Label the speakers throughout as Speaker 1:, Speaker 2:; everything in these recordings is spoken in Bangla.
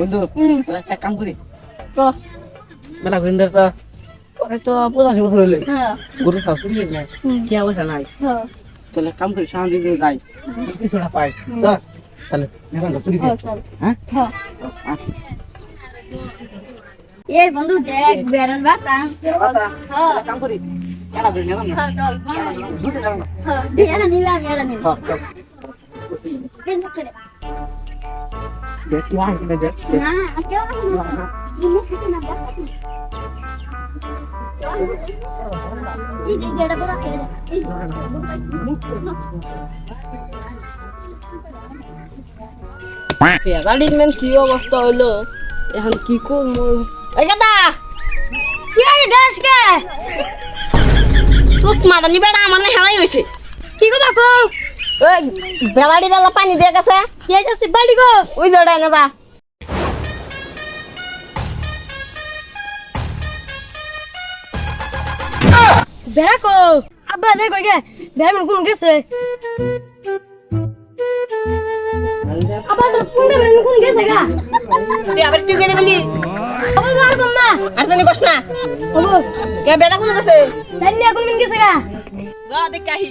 Speaker 1: বন্ধু
Speaker 2: হুম
Speaker 1: তাহলে একটা কাম করি
Speaker 2: তো
Speaker 1: মেলা ঘুরিন তো পরে তো পঁচাশি বছর হইলে
Speaker 2: হ্যাঁ
Speaker 1: গরু খাও শুনি না
Speaker 2: হুম
Speaker 1: কি অবস্থা নাই
Speaker 2: হ্যাঁ
Speaker 1: তাহলে এক কাম করি সামনে দিকে যাই কিছুটা পাই
Speaker 2: হুম।
Speaker 1: চল তাহলে এখন চুরি
Speaker 2: হ্যাঁ
Speaker 1: করি
Speaker 2: চল
Speaker 1: হ্যাঁ
Speaker 2: হ্যাঁ
Speaker 1: আচ্ছা।
Speaker 2: এই বন্ধু দেখ বেড়ার বাটা
Speaker 1: বাটা?
Speaker 2: হ্যাঁ
Speaker 1: এক কাম করি এটা ধরে নিলাম না
Speaker 2: হ্যাঁ চল
Speaker 1: দুটো নিলাম না
Speaker 2: হ্যাঁ এটা নিলাম এটা নিলাম
Speaker 1: হ্যাঁ চল
Speaker 2: কিন্তু করে
Speaker 1: দেখ
Speaker 3: মেন কি অবস্থা হলো? এখন কি
Speaker 2: কি আছে দেশ কে
Speaker 3: তোর মাদানি বেড়া আমার না হেলাই হয়েছে।
Speaker 2: কি গো বাকু?
Speaker 3: ওই বেলাড়ি দাদা পানি দিয়ে গেছে।
Speaker 2: কি আছে বাড়ি গো?
Speaker 3: ওই দৌড়ায় না দা
Speaker 2: বেড়া কো? আব্বা যাই কই গে? বেড়া মন কোন গেছে? আব্বা তো কোন বেড়া কোন গেছে গা?
Speaker 3: তুই আবার তুই কেন গেলি
Speaker 2: আব্বা মার কম না
Speaker 3: আর জানি কস না।
Speaker 2: আব্বা।
Speaker 3: কে বেদা কোন গেছে?
Speaker 2: জানি না কোন মিন গেছে গা?
Speaker 3: যা দেখ কাহি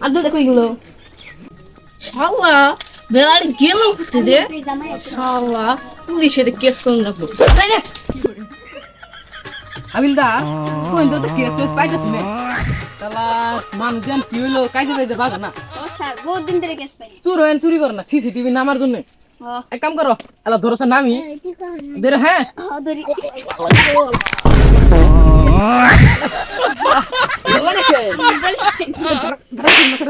Speaker 3: আর দূরে কই গেল শালা বেলাড়ি গেল খুঁজতে দে শালা পুলিশে কেস কোন রাখব তাই না
Speaker 1: হাবিলদা কোন তো কেস মেস পাইতাছ না তালা মানুষজন কি হইল কাজে না
Speaker 2: ও স্যার বহুত দিন ধরে কেস পাই
Speaker 1: চুর হইন চুরি করে না সিসিটিভি নামার জন্য এক কাম করো এলা ধরছে নামি দেরে হ্যাঁ
Speaker 2: ধরি তো কার কেস আছে আজকে
Speaker 1: লাগু দেখি আজকে কেস মেস পাই না নাই
Speaker 2: এই যে আমার শার্ট ছিল
Speaker 1: ছিল
Speaker 2: এ রড ওটা ওটা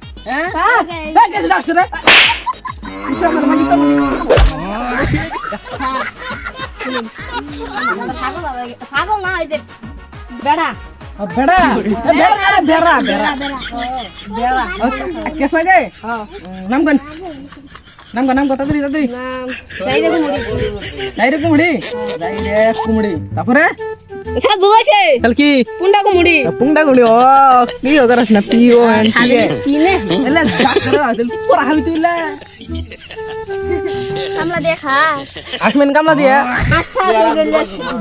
Speaker 1: হ্যাঁ. হ্যাঁ কেস লাস্ট রে কিছু আমার মালিক তো
Speaker 3: পাগল পাগল না এই যে বেড়া
Speaker 1: বেড়া বেড়া বেড়া বেড়া কেস লাগে নাম কোন নাম কোন নাম কত তাড়াতাড়ি তাড়াতাড়ি।
Speaker 3: নাম। তাই দেখো মুড়ি।
Speaker 1: ডাইরেক্ট কুমড়ি ডাইরেক্ট কুমড়ি। তারপরে?
Speaker 3: এখানে বলেছে
Speaker 1: কাল কি?
Speaker 3: কোনটা কো মুড়ি
Speaker 1: পুংডা গুলি ও কি ও করছ না পি ও এন টি এ
Speaker 3: কি নে?
Speaker 1: এলা ডাক্তার আদিল পুরা হাবি তুইলা
Speaker 2: কামলা দেখা
Speaker 1: আসমেন কামলা দিয়া।
Speaker 3: আস্থা গেল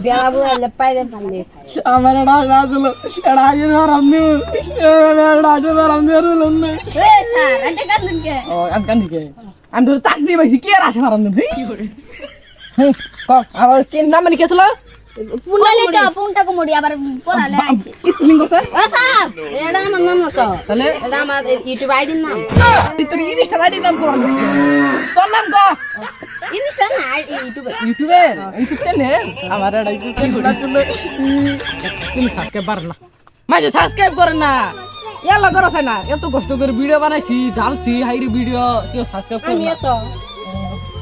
Speaker 3: বেড়া বলে পাইলে পারলে
Speaker 1: আমার এডা রাজুল এডা আইর হারাম এডা আইর হারাম দিউ
Speaker 2: এ স্যার আন্তে কান্দন কে?
Speaker 1: ও আম কান দিকে আমি তো চাকরি পাইছি কি আর আসে হারাম দিউ কি করে হ্যাঁ ক আবার কি নাম মানে
Speaker 2: কো
Speaker 1: মাঝে সাবস্ক্রাইব করে না। করছে না। এত কষ্ট করে ভিডিও বানাইছি ঢালছি হাইরি ভিডিও কেউ সাবস্ক্রাইব করে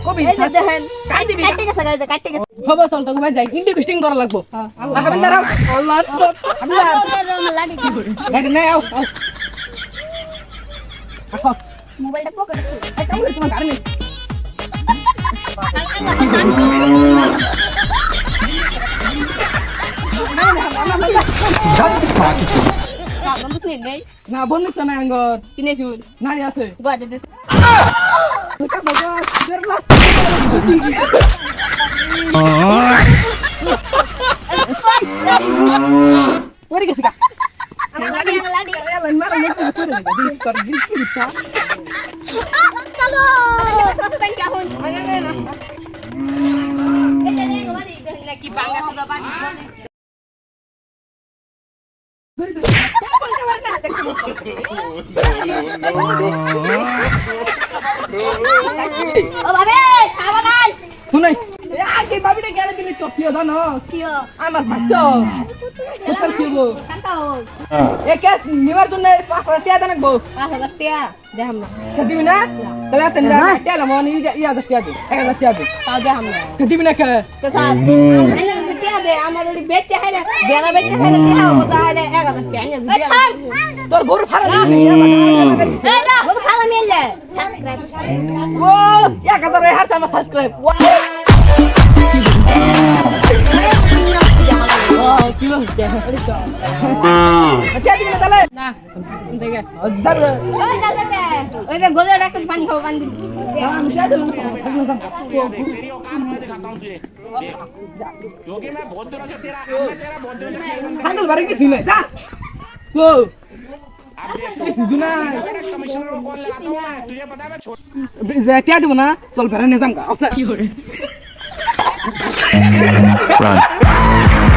Speaker 1: কবি
Speaker 3: দেখেন
Speaker 1: কাই দিবি
Speaker 3: গেছে গাইতে কাটতে গেছে।
Speaker 1: খবর চল তো ভাই যাই। ইন্ডিভিস্টিং করা লাগবো। আল্লাহ হাবিল দাঁড়াও। আল্লাহ আল্লাহ
Speaker 2: লাডি
Speaker 1: গাড়ি নাই আও আও। আসো
Speaker 2: মোবাইলটা পকেটে
Speaker 1: এই কামড়ে তোমার গাড়ি নেই।
Speaker 3: বন্ধু
Speaker 1: না বন্ধু তো নাই আঙ্গর।
Speaker 3: কিনে ফিউল
Speaker 1: নারী আছে।
Speaker 3: বাজে দে
Speaker 1: পরে গেছে গা
Speaker 2: আমার লাডি আমার লাডি
Speaker 1: মারা মতো করে তোর না না.
Speaker 3: Oh, babe, sabaran.
Speaker 1: শুনাই আগে বাবিটা গেলে দিলি তো কি জানো
Speaker 3: Kyo,
Speaker 1: আমার ভাষ্য কোথায় কি
Speaker 3: tahu.
Speaker 1: এ ক্যাশ নিবার জন্য পাঁচ হাজার টাকা দেন রাখব
Speaker 3: Ah, sabar dia. Dia hamna.
Speaker 1: দিবি না তাহলে তিন হাজার টাকা লাম ই হাজার টাকা এক হাজার টাকা দিন
Speaker 3: Tahu dia hamna.
Speaker 1: দিবি না কে
Speaker 3: Kesal. Ini di bete ada. Biar bete ada dia mau ada eh kata kayaknya dia.
Speaker 1: তোর গরু ফারা দিবি
Speaker 3: Gua khala mele. Subscribe.
Speaker 1: ও এক হাজার হাজার আমার সাবস্ক্রাইব ও কি হচ্ছে আচ্ছা দিবি না তাহলে
Speaker 3: Nah, entar ya.
Speaker 1: যাবে
Speaker 3: Oh, dah dah. Oh, dah gua udah ke pani kau pani.
Speaker 1: আমি যাই দিলাম
Speaker 4: क्योंकि मैं बहुत दिनों से तेरा मैं तेरा बहुत दिनों से तेरा
Speaker 1: ছাগল বাড়ি গেছি না যা ও
Speaker 4: अब देख
Speaker 1: শুধু না
Speaker 4: मेरा कमिश्नर को कॉल लगाता हूँ मैं तुझे पता है मैं छोड़
Speaker 1: টিয়া দিব না চল ফেরা নিজাম গা
Speaker 5: Run.